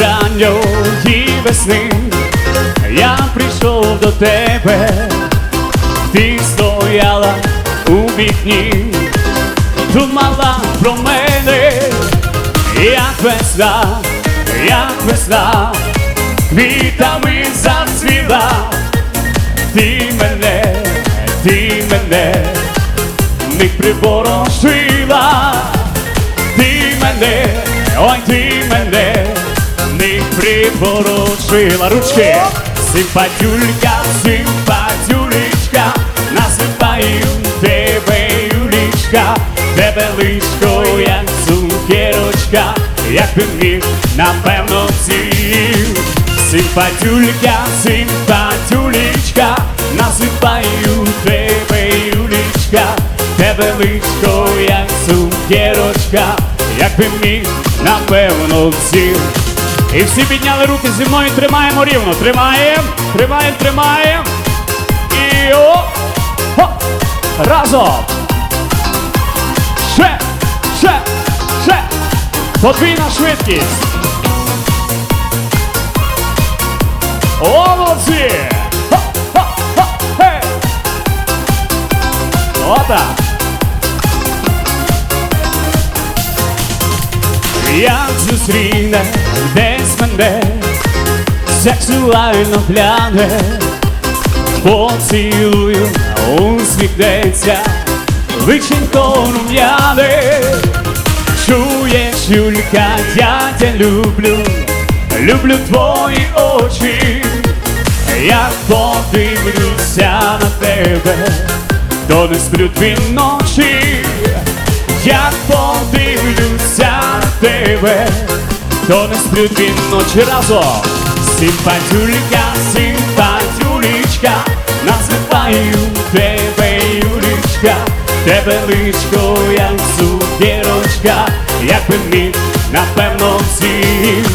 Ранньої весни. Я прийшов до тебе, ти стояла у вікні, думала про мене, як весна, як весна, квітами зацвіла, ти мене, ти мене, не приборошила, ти мене, ой, ти приборошила ручки. Симпатюлька, симпатюлечка, називаю тебе Юлічка, тебе личко, як цукерочка, як би міг, напевно, з'їв. Симпатюлька, симпатюлечка, називаю тебе Юлічка, тебе личко, як цукерочка, як би міг, напевно, з'їв. І всі підняли руки зі мною, тримаємо рівно. Тримаємо, тримаємо, тримаємо. І о! О! Разом! Ще! Ще! Ще! Подвійна швидкість! О, молодці! Ха, ха, ха, хей! Отак! Десь мене, сексуально гляне, поцілую, усміхнеться, личенько рум'яне, чуєш, Юлька, я люблю, люблю твої очі, як подивлюся на тебе, то не сплю дві ночі. Як подивлюся на тебе, то не сплю дві ночі разом. Симпатюлька, симпатюлечка, називаю тебе Юлічка, тебе личко, як цукерочка, як би міг, напевно, з'їв.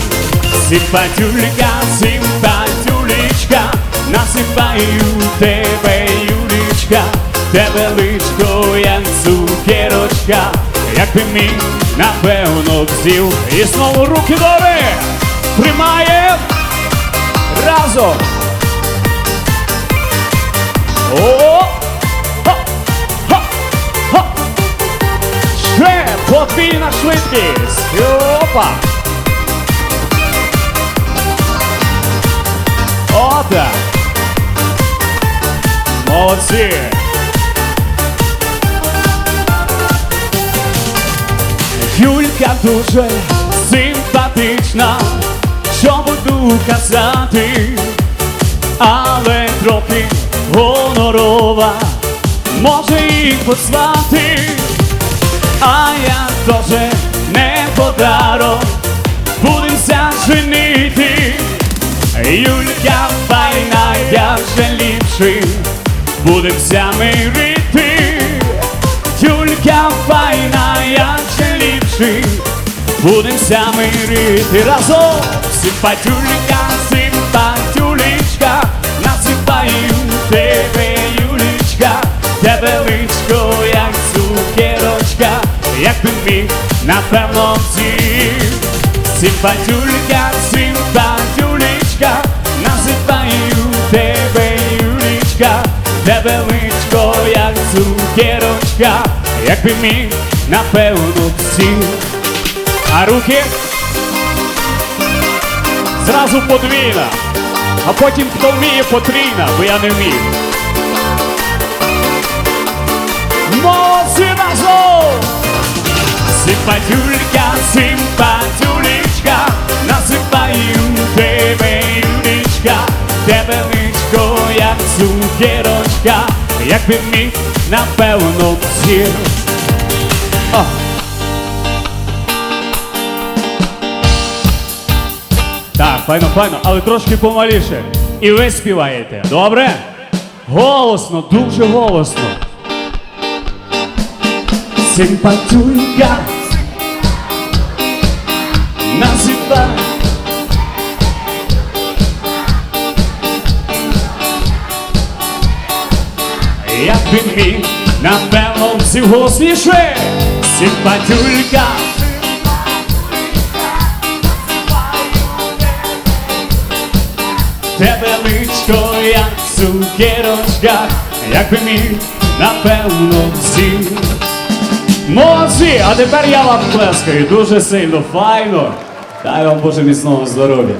Симпатюлька, симпатюлечка, називаю тебе Юлічка, тебе личко, як цукерочка, як би міг, напевно, взів. І знову руки дори, тримаєм разом. О! Ха! Ха! Ха! Ще подвійна швидкість. Опа! Ота! Молодці! Юлька дуже симпатична, що буду казати, але трохи гонорова, може і позвати, а я теж не подарок, будемся женити. Юлька файна, я вже ліпший, будемся мирити. Юлька файна, я ще ліпший, будемся мирити разом. Симпатюлька, симпатюлечка, насипаю тебе, Юлічка, тебе личко, як цукерочка, як би міг, напевно, з'їв. Симпатюлька, симпатюлечка, називаю тебе Юлічка, тебе личко, як цукерочка, як би міг, напевно, всі. А руки зразу подвійна, а потім хто вміє потрійна, бо я не вмію. Молодці разом! Симпатюлька, симпатюлечка, насипаю тебе, Юлічка, тебе личко, як цукерочка, як би міг, напевно, всі. О! Так, файно, файно, але трошки помаліше. І ви співаєте. Добре? Голосно, дуже голосно. Симпатюлька називай як би міг, напевно, всі голосніше, Симпатюлька тебе личко, як цукерочка, як би міг, напевно, всі. Молодці, а тепер я вам плескаю дуже сильно, файно. Дай вам Боже міцного здоров'я.